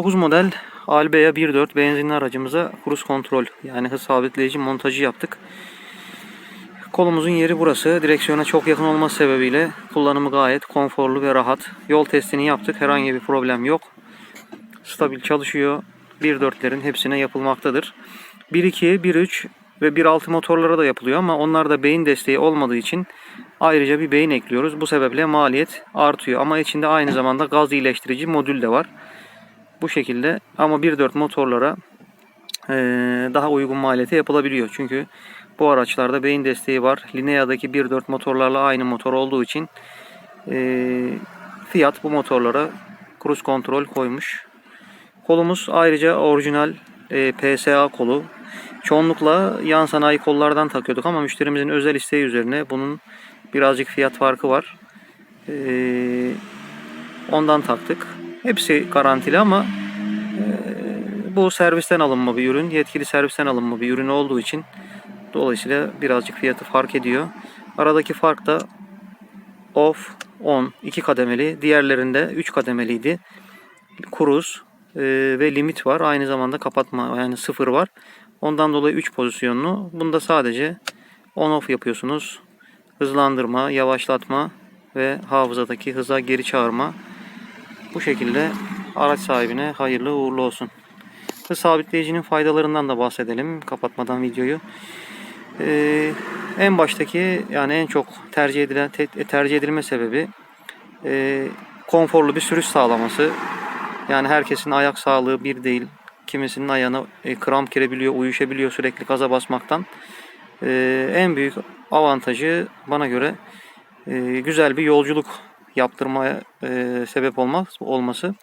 2009 model Albea 1.4 benzinli aracımıza kruz kontrol yani hız sabitleyici montajı yaptık. Kolumuzun yeri burası. Direksiyona çok yakın olması sebebiyle kullanımı gayet konforlu ve rahat. Yol testini yaptık. Herhangi bir problem yok. Stabil çalışıyor. 1.4'lerin hepsine yapılmaktadır. 1.2, 1.3 ve 1.6 motorlara da yapılıyor ama onlarda beyin desteği olmadığı için ayrıca bir beyin ekliyoruz. Bu sebeple maliyet artıyor ama içinde aynı zamanda gaz iyileştirici modül de var. Bu şekilde ama 1.4 motorlara eee, daha uygun maliyete yapılabiliyor. Çünkü bu araçlarda beyin desteği var. Linea'daki 1.4 motorlarla aynı motor olduğu için eee, Fiat bu motorlara cruise kontrol koymuş. Kolumuz ayrıca orijinal e, PSA kolu. Çoğunlukla yan sanayi kollardan takıyorduk ama müşterimizin özel isteği üzerine bunun birazcık fiyat farkı var. E, ondan taktık. Hepsi garantili ama e, bu servisten alınma bir ürün. Yetkili servisten alınma bir ürün olduğu için dolayısıyla birazcık fiyatı fark ediyor. Aradaki fark da off, on, iki kademeli. Diğerlerinde 3 kademeliydi. Kuruz e, ve limit var. Aynı zamanda kapatma yani sıfır var. Ondan dolayı 3 pozisyonlu. Bunda sadece on off yapıyorsunuz. Hızlandırma, yavaşlatma ve hafızadaki hıza geri çağırma. Bu şekilde araç sahibine hayırlı uğurlu olsun. Hız sabitleyicinin faydalarından da bahsedelim kapatmadan videoyu. Ee, en baştaki yani en çok tercih edilen te- tercih edilme sebebi e, konforlu bir sürüş sağlaması. Yani herkesin ayak sağlığı bir değil. Kimisinin ayağına e, kramp girebiliyor, uyuşabiliyor sürekli gaza basmaktan. E, en büyük avantajı bana göre e, güzel bir yolculuk yaptırmaya e, sebep olmaz, olması.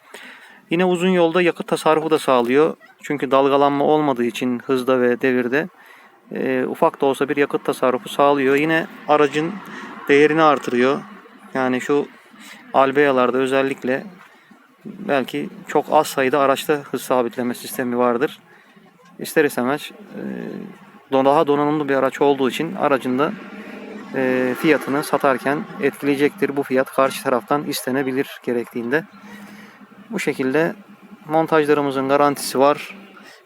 Yine uzun yolda yakıt tasarrufu da sağlıyor. Çünkü dalgalanma olmadığı için hızda ve devirde e, ufak da olsa bir yakıt tasarrufu sağlıyor. Yine aracın değerini artırıyor. Yani şu Albea'larda özellikle belki çok az sayıda araçta hız sabitleme sistemi vardır. İster istemez e, daha donanımlı bir araç olduğu için aracında e, fiyatını satarken etkileyecektir. Bu fiyat karşı taraftan istenebilir gerektiğinde. Bu şekilde montajlarımızın garantisi var.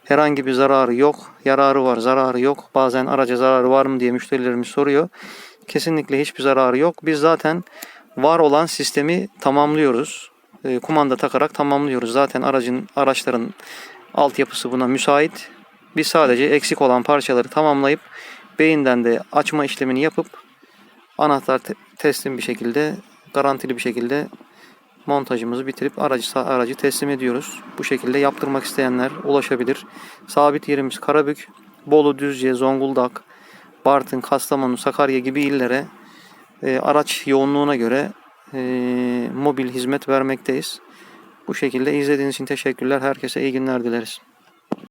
Herhangi bir zararı yok. Yararı var, zararı yok. Bazen araca zararı var mı diye müşterilerimiz soruyor. Kesinlikle hiçbir zararı yok. Biz zaten var olan sistemi tamamlıyoruz. E, kumanda takarak tamamlıyoruz. Zaten aracın araçların altyapısı buna müsait. Biz sadece eksik olan parçaları tamamlayıp beyinden de açma işlemini yapıp anahtar te- teslim bir şekilde garantili bir şekilde montajımızı bitirip aracı aracı teslim ediyoruz. Bu şekilde yaptırmak isteyenler ulaşabilir. Sabit yerimiz Karabük, Bolu, Düzce, Zonguldak, Bartın, Kastamonu, Sakarya gibi illere e, araç yoğunluğuna göre e, mobil hizmet vermekteyiz. Bu şekilde izlediğiniz için teşekkürler. Herkese iyi günler dileriz.